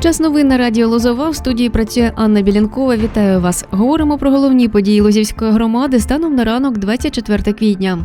Час новин на радіо Лозова в студії працює Анна Білянкова. Вітаю вас. Говоримо про головні події Лозівської громади станом на ранок 24 квітня.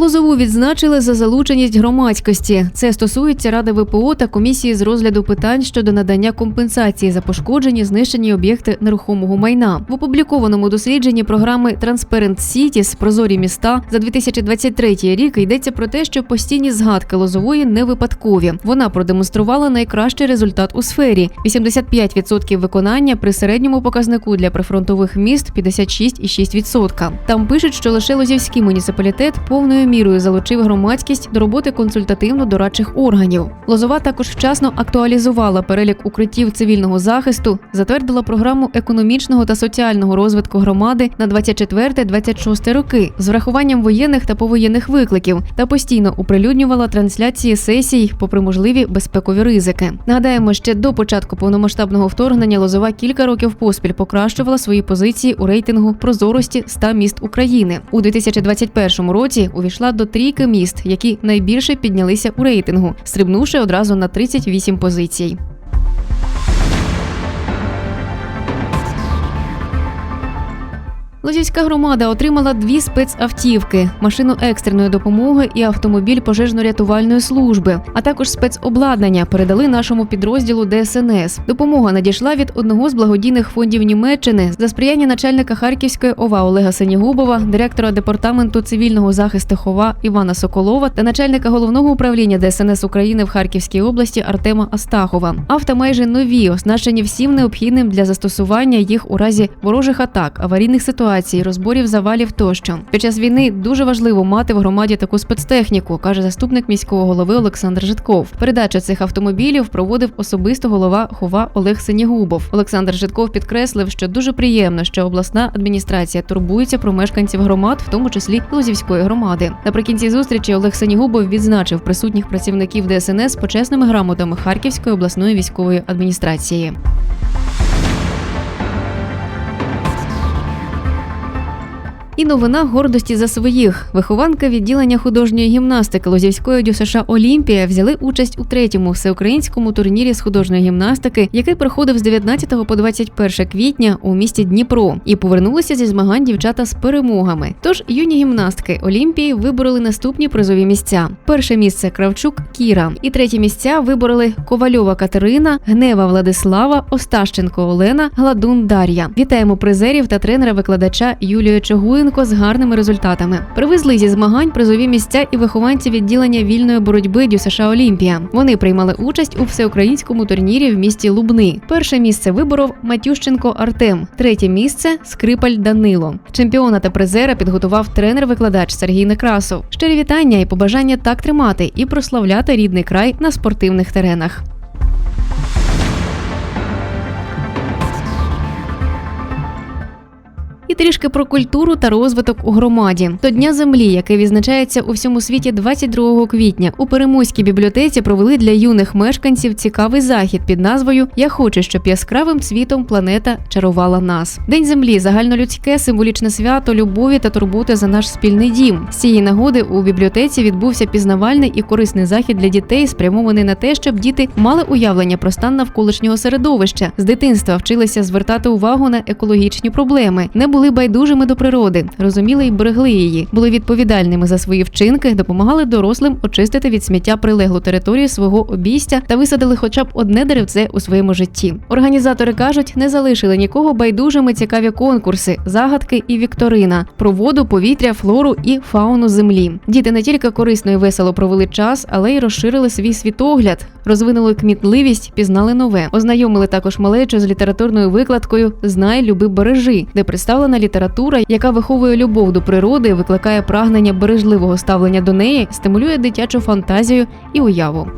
Лозову відзначили за залученість громадськості. Це стосується Ради ВПО та комісії з розгляду питань щодо надання компенсації за пошкоджені знищені об'єкти нерухомого майна. В опублікованому дослідженні програми Transparent Cities Прозорі міста за 2023 рік йдеться про те, що постійні згадки Лозової не випадкові. Вона продемонструвала найкращий результат у сфері: 85% виконання при середньому показнику для прифронтових міст 56,6%. Там пишуть, що лише Лозівський муніципалітет повною мірою залучив громадськість до роботи консультативно-дорадчих органів. Лозова також вчасно актуалізувала перелік укриттів цивільного захисту, затвердила програму економічного та соціального розвитку громади на 24-26 роки з врахуванням воєнних та повоєнних викликів та постійно оприлюднювала трансляції сесій, попри можливі безпекові ризики. Нагадаємо, ще до початку повномасштабного вторгнення Лозова кілька років поспіль покращувала свої позиції у рейтингу прозорості 100 міст України у 2021 році. Увійшла до трійки міст, які найбільше піднялися у рейтингу, стрибнувши одразу на 38 позицій. Лозівська громада отримала дві спецавтівки: машину екстреної допомоги і автомобіль пожежно-рятувальної служби, а також спецобладнання передали нашому підрозділу ДСНС. Допомога надійшла від одного з благодійних фондів Німеччини за сприяння начальника Харківської ОВА Олега Сенігубова, директора департаменту цивільного захисту ХОВА Івана Соколова та начальника головного управління ДСНС України в Харківській області Артема Астахова. Авто майже нові, оснащені всім необхідним для застосування їх у разі ворожих атак, аварійних ситуацій, розборів завалів тощо. Під час війни дуже важливо мати в громаді таку спецтехніку, каже заступник міського голови Олександр Житков. Передачу цих автомобілів проводив особисто голова ХОВА Олег Синігубов. Олександр Житков підкреслив, що дуже приємно, що обласна адміністрація турбується про мешканців громад, в тому числі Лозівської громади. Наприкінці зустрічі Олег Синігубов відзначив присутніх працівників ДСНС почесними грамотами Харківської обласної військової адміністрації. І новина гордості за своїх. Вихованка відділення художньої гімнастики Лозівської ДЮСШ Олімпія взяли участь у третьому всеукраїнському турнірі з художньої гімнастики, який проходив з 19 по 21 квітня у місті Дніпро, і повернулися зі змагань дівчата з перемогами. Тож юні гімнастки Олімпії вибороли наступні призові місця: перше місце Кравчук Кіра, і третє місця вибороли Ковальова Катерина, Гнева Владислава, Остащенко Олена, Гладун Дар'я. Вітаємо призерів та тренера-викладача Юлію Чогуїн з гарними результатами. Привезли зі змагань призові місця і вихованці відділення вільної боротьби ДЮСШ Олімпія. Вони приймали участь у всеукраїнському турнірі в місті Лубни. Перше місце виборов Матющенко Артем, третє місце Скрипаль Данило. Чемпіона та призера підготував тренер-викладач Сергій Некрасов. Щирі вітання і побажання так тримати і прославляти рідний край на спортивних теренах. І трішки про культуру та розвиток у громаді. До Дня землі, який відзначається у всьому світі 22 квітня, у Перемойській бібліотеці провели для юних мешканців цікавий захід під назвою Я хочу, щоб яскравим цвітом планета чарувала нас. День землі загальнолюдське символічне свято любові та турботи за наш спільний дім. З цієї нагоди у бібліотеці відбувся пізнавальний і корисний захід для дітей, спрямований на те, щоб діти мали уявлення про стан навколишнього середовища. З дитинства вчилися звертати увагу на екологічні проблеми. Не були байдужими до природи, розуміли і берегли її, були відповідальними за свої вчинки, допомагали дорослим очистити від сміття прилеглу територію свого обійстя та висадили хоча б одне деревце у своєму житті. Організатори кажуть, не залишили нікого байдужими цікаві конкурси, загадки і вікторина про воду, повітря, флору і фауну землі. Діти не тільки корисно і весело провели час, але й розширили свій світогляд, розвинули кмітливість, пізнали нове. Ознайомили також малечу з літературною викладкою Знай, люби, бережи, де представлена література, яка виховує любов до природи, викликає прагнення бережливого ставлення до неї, стимулює дитячу фантазію і уяву.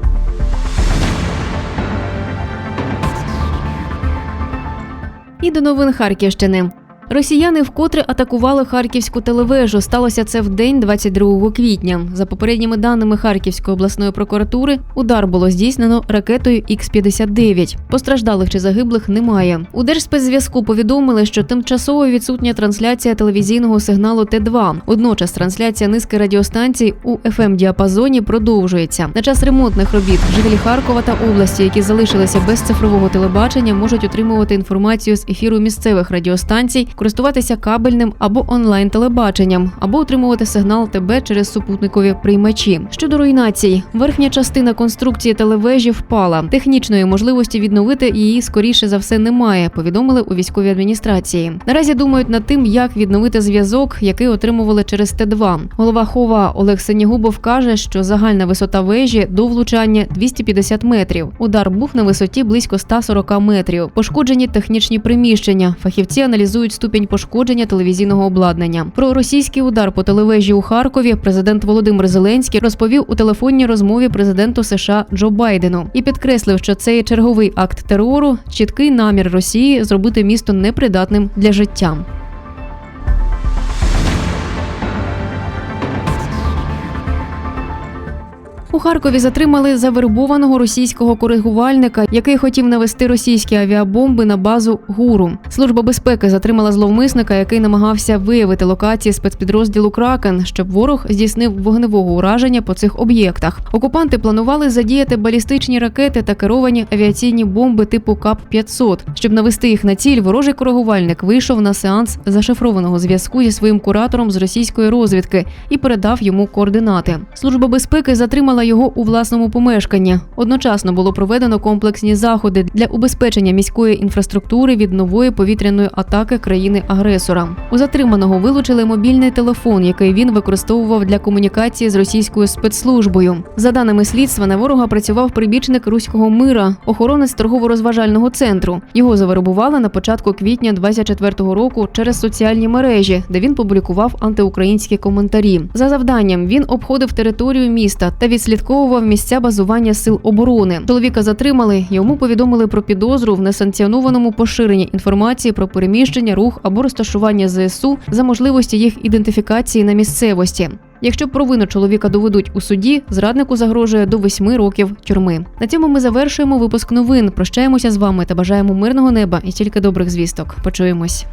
І до новин Харківщини. Росіяни вкотре атакували харківську телевежу. Сталося це в день 22 квітня. За попередніми даними Харківської обласної прокуратури, удар було здійснено ракетою Х-59. Постраждалих чи загиблих немає. У Держспецзв'язку повідомили, що тимчасово відсутня трансляція телевізійного сигналу Т2. Водночас трансляція низки радіостанцій у fm діапазоні продовжується. На час ремонтних робіт жителі Харкова та області, які залишилися без цифрового телебачення, можуть отримувати інформацію з ефіру місцевих радіостанцій, користуватися кабельним або онлайн телебаченням, або отримувати сигнал ТБ через супутникові приймачі. Щодо руйнацій, верхня частина конструкції телевежі впала. Технічної можливості відновити її скоріше за все немає. Повідомили у військовій адміністрації. Наразі думають над тим, як відновити зв'язок, який отримували через Т2. Голова хова Олег Синігубов каже, що загальна висота вежі до влучання 250 метрів. Удар був на висоті близько 140 метрів. Пошкоджені технічні приміщення. Фахівці аналізують ступінь пошкодження телевізійного обладнання. Про російський удар по телевежі у Харкові президент Володимир Зеленський розповів у телефонній розмові президенту США Джо Байдену і підкреслив, що це є черговий акт терору, чіткий намір Росії зробити місто непридатним для життя. У Харкові затримали завербованого російського коригувальника, який хотів навести російські авіабомби на базу ГУРу. Служба безпеки затримала зловмисника, який намагався виявити локації спецпідрозділу Кракен, щоб ворог здійснив вогневого ураження по цих об'єктах. Окупанти планували задіяти балістичні ракети та керовані авіаційні бомби типу КАП-500. Щоб навести їх на ціль, ворожий коригувальник вийшов на сеанс зашифрованого зв'язку зі своїм куратором з російської розвідки і передав йому координати. Служба безпеки затримала його у власному помешканні. Одночасно було проведено комплексні заходи для убезпечення міської інфраструктури від нової повітряної атаки країни-агресора. У затриманого вилучили мобільний телефон, який він використовував для комунікації з російською спецслужбою. За даними слідства, на ворога працював прибічник руського мира, охоронець торгово-розважального центру. Його завербували на початку квітня 24-го року через соціальні мережі, де він публікував антиукраїнські коментарі. За завданням він обходив територію міста та відслідковував місця базування сил оборони. Чоловіка затримали. Йому повідомили про підозру в несанкціонованому поширенні інформації про переміщення, рух або розташування ЗСУ за можливості їх ідентифікації на місцевості. Якщо провину чоловіка доведуть у суді, зраднику загрожує до восьми років тюрми. На цьому ми завершуємо випуск новин. Прощаємося з вами та бажаємо мирного неба і тільки добрих звісток. Почуємось.